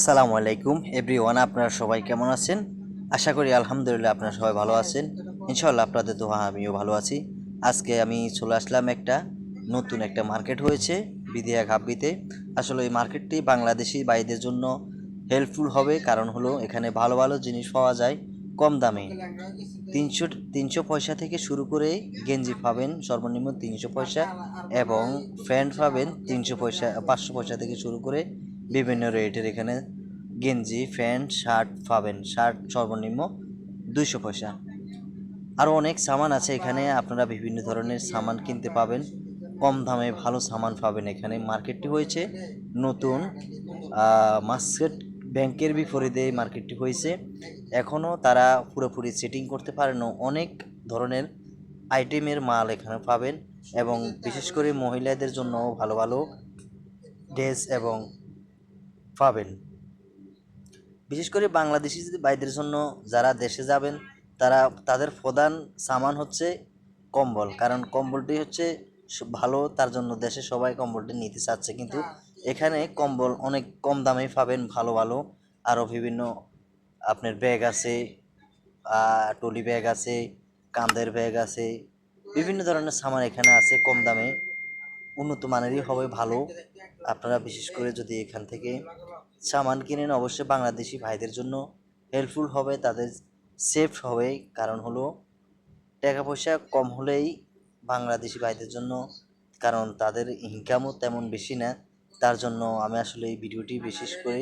আসসালামু আলাইকুম এভরিওয়ান আপনারা সবাই কেমন আছেন? আশা করি আলহামদুলিল্লাহ আপনারা সবাই ভালো আছেন। ইনশাল্লাহ আপনাদের দোয়া, আমিও ভালো আছি। আজকে আমি চলে আসলাম একটা নতুন একটা মার্কেট হয়েছে, বিদিয়া ঘাব্বিতে আসলে এই মার্কেটটি বাংলাদেশি বাইদের জন্য হেল্পফুল হবে, কারণ হলো এখানে ভালো ভালো জিনিস পাওয়া যায় কম দামে। তিনশো তিনশো পয়সা থেকে শুরু করে গেঞ্জি পাবেন, সর্বনিম্ন তিনশো পয়সা এবং প্যান্ট পাবেন তিনশো পয়সা, পাঁচশো পয়সা থেকে শুরু করে বিভিন্ন রেটের এখানে গেঞ্জি, প্যান্ট, শার্ট পাবেন। শার্ট সর্বনিম্ন দুইশো পয়সা। আরও অনেক সামান আছে এখানে। আপনারা বিভিন্ন ধরনের সামান কিনতে পাবেন। কম দামে ভালো সামান পাবেন এখানে। মার্কেটটি হয়েছে নতুন। মার্কেট ব্যাংকের বিপরীতে মার্কেটটি হয়েছে। এখনও তারা পুরোপুরি সেটিং করতে পারেন অনেক ধরনের আইটেমের মাল এখানে পাবেন এবং বিশেষ করে মহিলাদের জন্য ভালো ভালো ড্রেস এবং পাবেন। বিশেষ করে বাংলাদেশি যদি ভাইদের জন্য যারা দেশে যাবেন তারা তাদের প্রধান সামান হচ্ছে কম্বল। কারণ কম্বলটি হচ্ছে ভালো তার জন্য দেশে সবাই কম্বলটি নিতে চাচ্ছে। কিন্তু এখানে কম্বল অনেক কম দামে পাবেন ভালো ভালো। আরও বিভিন্ন আপনার ব্যাগ আছে টলি ব্যাগ আছে কাঁধের ব্যাগ আছে। বিভিন্ন ধরনের সামান এখানে আছে কম দামে। উন্নত মানেরই হবে ভালো। আপনারা বিশেষ করে যদি এখান থেকে সামান কিনেন অবশ্যই বাংলাদেশি ভাইদের জন্য হেল্পফুল হবে, তাদের সেফ হবে। কারণ হলো, টাকা পয়সা কম হলেই বাংলাদেশি ভাইদের জন্য, কারণ তাদের ইনকামও তেমন বেশি না। তার জন্য আমি আসলে এই ভিডিওটি বিশেষ করে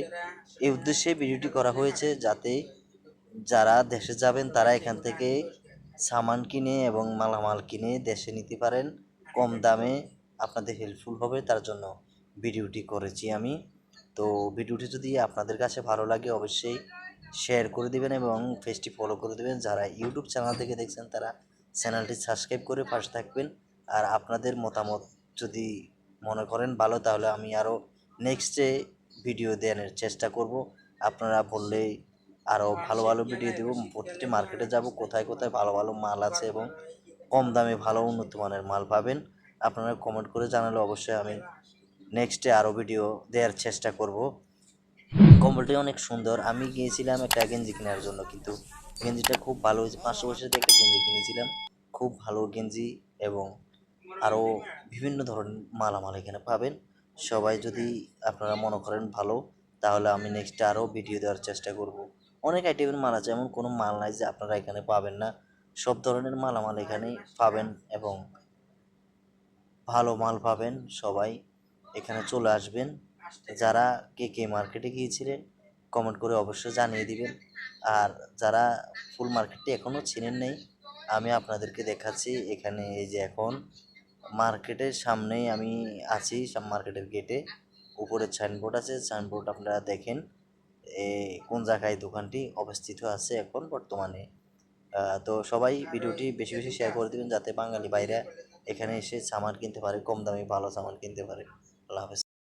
এই উদ্দেশ্যে ভিডিওটি করা হয়েছে যাতে যারা দেশে যাবেন, তারা এখান থেকে সামান কিনে এবং মালামাল কিনে দেশে নিতে পারেন। কম দামে আপনাদের হেল্পফুল হবে, তার জন্য ভিডিওটি করেছি আমি। তো ভিডিওটি যদি আপনাদের কাছে ভালো লাগে, অবশ্যই শেয়ার করে দিবেন এবং পেজটি ফলো করে দেবেন। যারা ইউটিউব চ্যানেল থেকে দেখছেন, তারা চ্যানেলটি সাবস্ক্রাইব করে পাশে থাকবেন। আর আপনাদের মতামত যদি মনে করেন ভালো, তাহলে আমি আরও নেক্সটে ভিডিও দেওয়ার চেষ্টা করব। আপনারা বললেই আরও ভালো ভালো ভিডিও দেবো। প্রতিটি মার্কেটে যাব, কোথায় কোথায় ভালো ভালো মাল আছে এবং কম দামে ভালো উন্নত মানের মাল পাবেন। আপনারা কমেন্ট করে জানালে অবশ্যই আমি নেক্সটে আরও ভিডিও দেওয়ার চেষ্টা করব। কম্বলটি অনেক সুন্দর। আমি গিয়েছিলাম একটা গেঞ্জি কেনার জন্য, কিন্তু গেঞ্জিটা খুব ভালো পাঁচশো পয়সা দিয়ে একটা গেঞ্জি কিনেছিলাম। খুব ভালো গেঞ্জি এবং আরও বিভিন্ন ধরনের মালামাল এখানে পাবেন। সবাই যদি আপনারা মনে করেন ভালো, তাহলে আমি নেক্সটে আরও ভিডিও দেওয়ার চেষ্টা করব। অনেক আইটেমের মাল আছে, এমন কোনো মাল নাই যে আপনারা এখানে পাবেন না। সব ধরনের মালামাল এখানেই পাবেন এবং ভালো মাল পাবেন সবাই। এখানে চলে আসবেন। যারা কে কে মার্কেটে গিয়েছিলেন কমেন্ট করে অবশ্যই জানিয়ে দিবেন। আর যারা ফুল মার্কেটটি এখনও চিনেন নেই, আমি আপনাদেরকে দেখাচ্ছি এখানে এই যে এখন মার্কেটের সামনেই আমি আছি, সব মার্কেটের গেটে উপরে সাইনবোর্ড আছে সাইনবোর্ড আপনারা দেখেন। এ কোন জায়গায় দোকানটি অবস্থিত আছে এখন বর্তমানে। তো সবাই ভিডিওটি বেশি বেশি শেয়ার করে দিবেন, যাতে বাঙালি বাইরে এখানে এসে সামান কিনতে পারে, কম দামে ভালো সামান কিনতে পারে। আল্লাহ হাফেজ